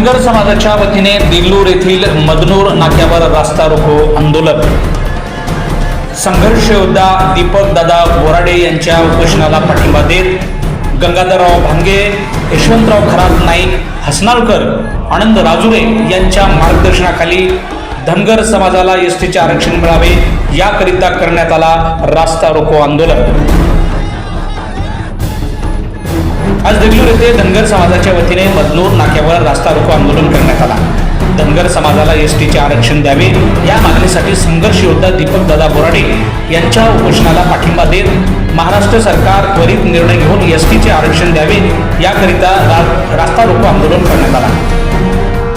धनगर समाजाच्या वतीने दिल्लूर येथील मदनूर नाक्यावर रास्ता रोको आंदोलन. संघर्ष योद्धा दीपक दादा बोराडे यांच्या उपोषणाला पाठिंबा देत गंगाधरराव भांगे यशवंतराव खरात नाईक हसनाळकर आनंद राजुरे यांच्या मार्गदर्शनाखाली धनगर समाजाला एस टीचे आरक्षण मिळावे याकरिता करण्यात आला रास्ता रोको आंदोलन. आज देगलूर येथे धनगर समाजाच्या वतीने बदलूर नाक्यावर रास्ता रोको आंदोलन करण्यात आला. धनगर समाजाला एस टीचे आरक्षण द्यावे या मागणीसाठी संघर्ष योद्धा दीपक दादा बोराडे यांच्या उपोषणाला पाठिंबा देत महाराष्ट्र सरकार त्वरित निर्णय घेऊन एस टीचे आरक्षण द्यावे याकरिता रास्ता रोको आंदोलन करण्यात आला.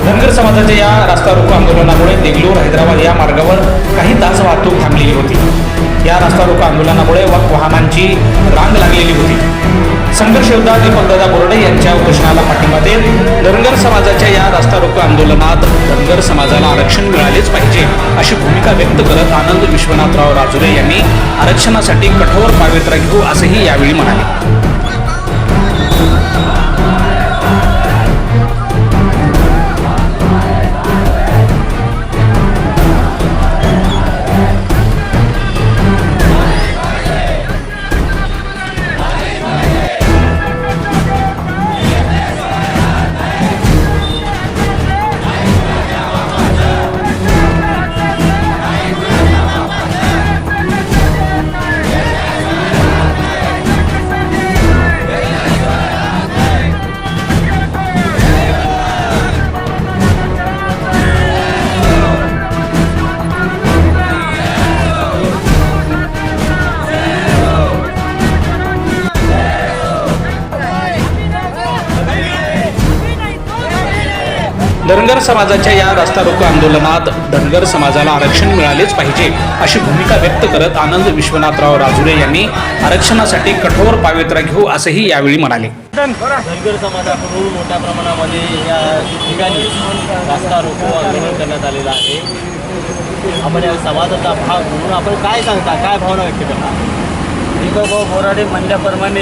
धनगर समाजाच्या या रास्ता रोको आंदोलनामुळे देगलूर हैदराबाद या मार्गावर काही तास वाहतूक थांबलेली होती. या रास्ता रोको आंदोलनामुळे वाहनांची रांग लागलेली होती. संघर्ष योद्धा दीपकदादा बोर्डे यांच्या उपोषणाला पाठिंबा देत धनगर समाजाच्या या रास्ता रोको आंदोलनात धनगर समाजाला आरक्षण मिळालेच पाहिजे अशी भूमिका व्यक्त करत आनंद विश्वनाथराव राजुरे यांनी आरक्षणासाठी कठोर पावित्रा घेऊ असंही यावेळी म्हणाले. धनगर समाजाच्या या रास्ता रोको आंदोलनात धनगर समाजाला आरक्षण मिळालेच पाहिजे अशी भूमिका व्यक्त करत आनंद विश्वनाथराव राजुरे यांनी आरक्षणासाठी कठोर पावित्र्य घेऊ असंही यावेळी म्हणाले. धनगर समाजाकडून मोठ्या प्रमाणामध्ये या ठिकाणी रास्ता रोको आंदोलन करण्यात आलेलं आहे. आपण या समाजाचा भाग म्हणून आपण काय सांगता? काय भावना व्यक्त करता? दीपकभाऊ बोराडे म्हणल्याप्रमाणे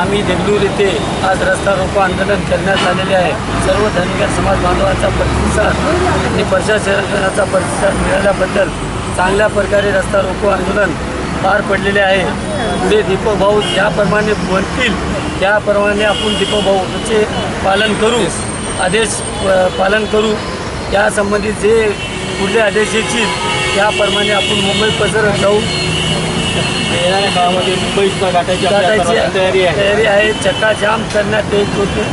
आम्ही देगलूर येथे आज रस्ता रोको आंदोलन करण्यात आलेले आहे. सर्व धनगर समाज बांधवांचा प्रतिसाद आणि प्रशासनाचा प्रतिसाद मिळाल्याबद्दल चांगल्या प्रकारे रस्ता रोको आंदोलन पार पडलेले आहे. पुढे दीपक भाऊ ज्याप्रमाणे बोलतील त्याप्रमाणे आपण दीपक भाऊचे पालन करू आदेश पालन करू. यासंबंधित जे पुढले आदेश येतील त्याप्रमाणे आपण मुंबई पसरत जाऊ. येणाऱ्या काळामध्ये गाठायची गाठायची तयारी आहे. तयारी आहे. चक्काजाम करण्यात येत होते.